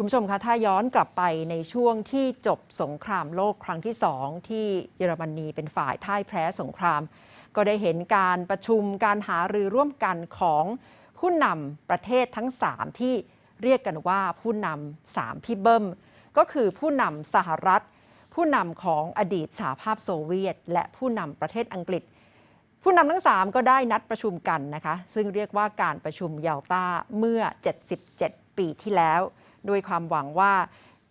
คุณผู้ชมคะถ้าย้อนกลับไปในช่วงที่จบสงครามโลกครั้งที่สองที่เยอรมนีเป็นฝ่ายพ่ายแพ้สงคราม ก็ได้เห็นการประชุมการหารือร่วมกันของผู้นำประเทศทั้ง 3 ที่เรียกกันว่าผู้นำสามพี่เบิ้ม ก็คือผู้นำสหรัฐ ผู้นำของอดีตสหภาพโซเวียต และผู้นำประเทศอังกฤษ ผู้นำทั้ง 3 ก็ได้นัดประชุมกันนะคะ ซึ่งเรียกว่าการประชุมเยาลตาเมื่อ 77 ปีที่แล้ว ด้วยความหวังว่า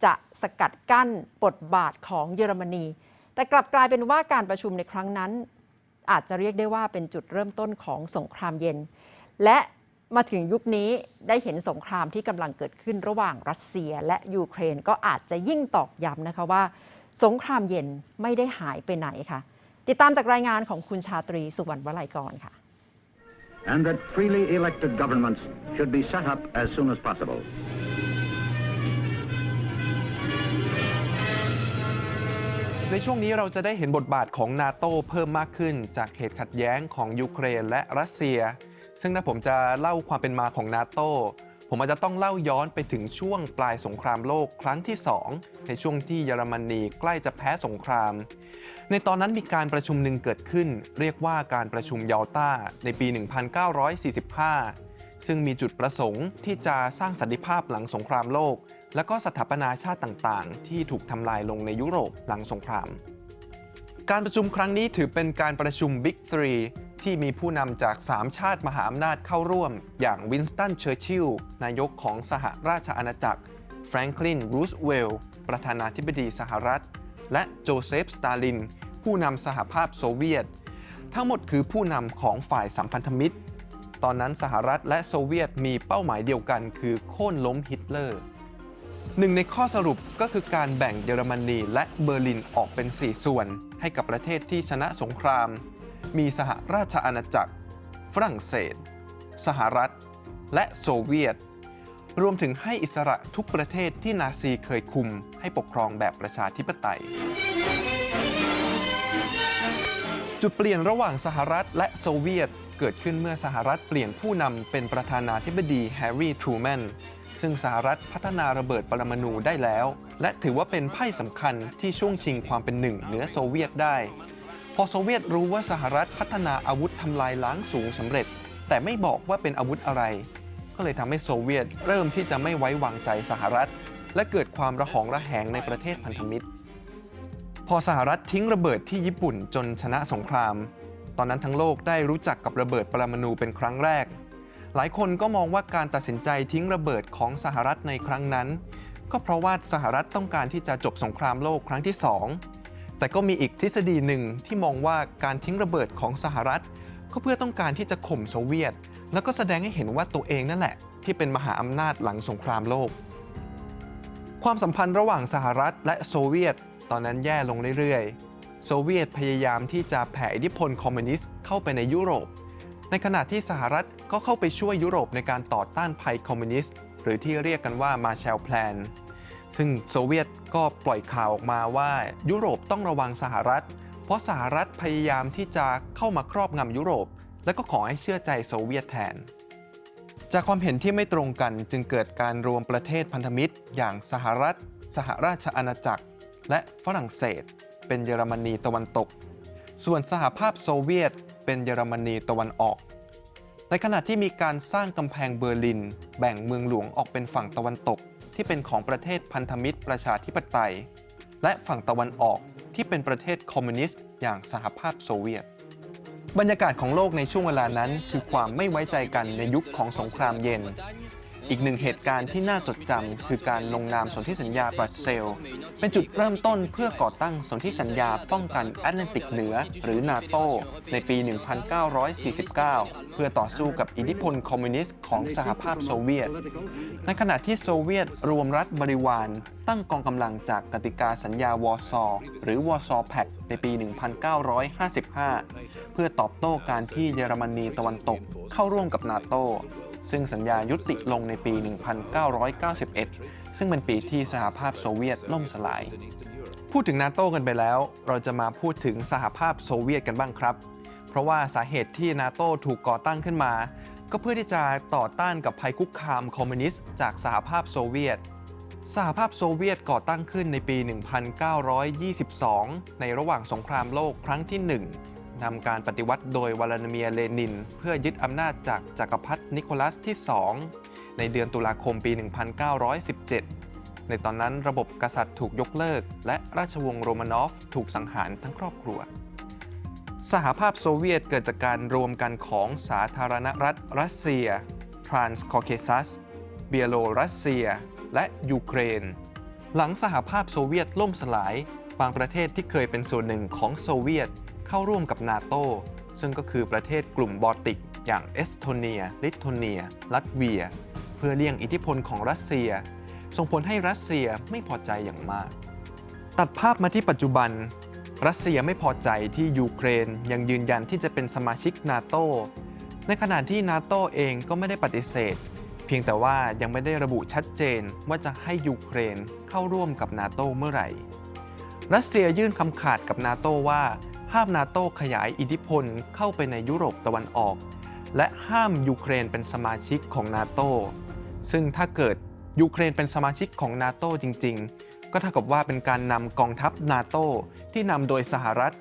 จะสกัดกั้นบทบาทของเยอรมนี แต่กลับกลายเป็นว่าการประชุมในครั้งนั้น อาจจะเรียกได้ว่าเป็นจุดเริ่มต้นของสงครามเย็น และมาถึงยุคนี้ได้เห็นสงครามที่กำลังเกิดขึ้นระหว่างรัสเซียและยูเครนก็อาจจะยิ่งตอกย้ำนะคะว่า สงครามเย็นไม่ได้หายไปไหนค่ะ ติดตามจากรายงานของคุณชาตรีสุวรรณวลัยกรค่ะ and that freely elected governments should be set up as soon as possible. ในช่วงนี้เราจะได้เห็นบทบาทของนาโตเพิ่มมากขึ้น จากเหตุขัดแย้งของยูเครนและรัสเซีย ซึ่งถ้าผมจะเล่าความเป็นมาของนาโตผมอาจจะต้องเล่าย้อนไปถึงช่วงปลายสงครามโลกครั้งที่ 2 ในช่วงที่เยอรมนีใกล้จะแพ้สงคราม ในตอนนั้นมีการประชุมหนึ่งเกิดขึ้น เรียกว่าการประชุมยาลตาในปี 1945 ซึ่งมีจุดประสงค์ที่จะสร้างสันติภาพหลังสงครามโลก และก็สถาปนาชาติต่างๆ ที่ถูกทำลายลงในยุโรปหลังสงคราม การประชุมครั้งนี้ถือเป็นการประชุม Big 3ที่มีผู้นำจาก 3 ชาติมหาอำนาจเข้าร่วม อย่างวินสตัน เชอร์ชิลล์นายกของสหราชอาณาจักร แฟรงคลิน รูสเวลล์ประธานาธิบดีสหรัฐ และโจเซฟ สตาลิน ผู้นำสหภาพโซเวียต ทั้งหมดคือผู้นำของฝ่ายสัมพันธมิตร ตอนนั้นสหรัฐและโซเวียตมีเป้าหมายเดียวกันคือโค่นล้มฮิตเลอร์ หนึ่งในข้อสรุปก็คือการแบ่งเยอรมนีและเบอร์ลินออกเป็น 4 ส่วน ให้กับประเทศที่ชนะสงคราม มีสหราชอาณาจักร ฝรั่งเศส สหรัฐ และโซเวียต รวมถึงให้อิสระทุกประเทศที่นาซีเคยคุม ให้ปกครองแบบประชาธิปไตย จุดเปลี่ยนระหว่างสหรัฐและโซเวียต เกิดขึ้นเมื่อสหรัฐเปลี่ยนผู้นำเป็นประธานาธิบดีแฮร์รี่ทรูแมน ซึ่งสหรัฐพัฒนาระเบิดปรมาณูได้แล้ว และถือว่าเป็นไพ่สำคัญที่ช่วงชิงความเป็นหนึ่งเหนือโซเวียตได้ พอโซเวียตรู้ว่าสหรัฐพัฒนาอาวุธทำลายล้างสูงสำเร็จ แต่ไม่บอกว่าเป็นอาวุธอะไร ก็เลยทำให้โซเวียตเริ่มที่จะไม่ไว้วางใจสหรัฐ และเกิดความระหองระแหงในประเทศพันธมิตร พอสหรัฐทิ้งระเบิดที่ญี่ปุ่นจนชนะสงคราม ตอนนั้นทั้งโลกได้รู้จักกับระเบิดปรมาณูเป็นครั้งแรก หลายคนก็มองว่าการตัดสินใจทิ้งระเบิดของสหรัฐในครั้งนั้น ก็เพราะว่าสหรัฐต้องการที่จะจบสงครามโลกครั้งที่สองแต่ก็มีอีกทฤษฎีหนึ่งที่มองว่าการทิ้งระเบิดของสหรัฐ ก็เพื่อต้องการที่จะข่มโซเวียต แล้วก็แสดงให้เห็นว่าตัวเองนั่นแหละ ที่เป็นมหาอำนาจหลังสงครามโลก ความสัมพันธ์ระหว่างสหรัฐและโซเวียต ตอนนั้นแย่ลงเรื่อยๆ โซเวียตพยายามที่จะแผ่อิทธิพลคอมมิวนิสต์เข้าไปในยุโรป ในขณะที่สหรัฐก็เข้าไปช่วยยุโรปในการต่อต้านภัยคอมมิวนิสต์ หรือที่เรียกกันว่ามาแชลแพลน ซึ่งโซเวียตก็ปล่อยข่าวออกมาว่ายุโรปต้องระวังสหรัฐ เพราะสหรัฐพยายามที่จะเข้ามาครอบงำยุโรป และก็ขอให้เชื่อใจโซเวียตแทน จากความเห็นที่ไม่ตรงกันจึงเกิดการรวมประเทศพันธมิตร อย่างสหรัฐ สหราชอาณาจักร และฝรั่งเศส เป็นเยอรมนีตะวันตก ส่วนสหภาพโซเวียตเป็นเยอรมนีตะวันออก ในขณะที่มีการสร้างกำแพงเบอร์ลิน แบ่งเมืองหลวงออกเป็นฝั่งตะวันตก ที่เป็นของประเทศพันธมิตรประชาธิปไตย และฝั่งตะวันออกที่เป็นประเทศคอมมิวนิสต์อย่างสหภาพโซเวียต บรรยากาศของโลกในช่วงเวลานั้น คือความไม่ไว้ใจกันในยุคของสงครามเย็น อีกหนึ่งเหตุการณ์ที่น่าจดจำคือการลงนามสนธิสัญญาบรัสเซล เป็นจุดเริ่มต้นเพื่อก่อตั้งสนธิสัญญาป้องกันแอตแลนติกเหนือ หรือนาโตในปี 1949 เพื่อต่อสู้กับอิทธิพลคอมมิวนิสต์ของสหภาพโซเวียต ในขณะที่โซเวียตรวมรัฐบริวาร ตั้งกองกำลังจากกติกาสัญญาวอร์ซอหรือวอร์ซอแพคในปี 1955 เพื่อตอบโต้การที่เยอรมนีตะวันตกเข้าร่วมกับนาโต ซึ่งสัญญายุติลงในปี 1991 ซึ่งเป็นปีที่สหภาพโซเวียตล่มสลาย พูดถึงนาโต้กันไปแล้ว เราจะมาพูดถึงสหภาพโซเวียตกันบ้างครับ เพราะว่าสาเหตุที่นาโต้ถูกก่อตั้งขึ้นมา ก็เพื่อที่จะต่อต้านกับภัยคุกคามคอมมิวนิสต์จากสหภาพโซเวียตสหภาพโซเวียตก่อตั้งขึ้นในปี 1922 ในระหว่างสงครามโลกครั้งที่ 1 นำการปฏิวัติโดยวลาดิเมียร์เลนิน เพื่อยึดอำนาจจากจักรพรรดินิโคลัสที่ 2 ในเดือนตุลาคมปี 1917 ในตอนนั้นระบบกษัตริย์ถูกยกเลิก และราชวงศ์โรมานอฟถูกสังหารทั้งครอบครัว สหภาพโซเวียตเกิดจากการรวมกันของสาธารณรัฐรัสเซีย ทรานส์คอเคซัส เบียโลรัสเซีย และยูเครน หลังสหภาพโซเวียตล่มสลาย บางประเทศที่เคยเป็นส่วนหนึ่งของโซเวียต เข้าร่วมกับนาโตซึ่งก็คือประเทศกลุ่มบอลติก อย่างเอสโตเนีย ลิทัวเนีย ลัตเวีย เพื่อเลี่ยงอิทธิพลของรัสเซีย ส่งผลให้รัสเซียไม่พอใจอย่างมาก ตัดภาพมาที่ปัจจุบัน รัสเซียไม่พอใจที่ยูเครนยังยืนยันที่จะเป็นสมาชิกนาโตในขณะที่นาโตเองก็ไม่ได้ปฏิเสธ เพียงแต่ว่ายังไม่ได้ระบุชัดเจนว่าจะให้ยูเครนเข้าร่วมกับนาโตเมื่อไหร่ รัสเซียยื่นคำขาดกับนาโตว่าามนาโตขยายอิทธิพลเข้าไปในยุโรปตะวันออก และห้ามยูเครนเป็นสมาชิกของนาโตซึ่งถ้าเกิดยูเครนเป็นสมาชิกของนาโตจริง ๆ ก็เท่ากับว่าเป็นการนำกองทัพนาโตที่นำโดยสหรัฐ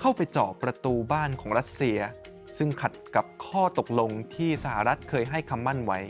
เข้าไปเจาะประตูบ้านของรัสเซีย ซึ่งขัดกับข้อตกลงที่สหรัฐเคยให้คำมั่นไว้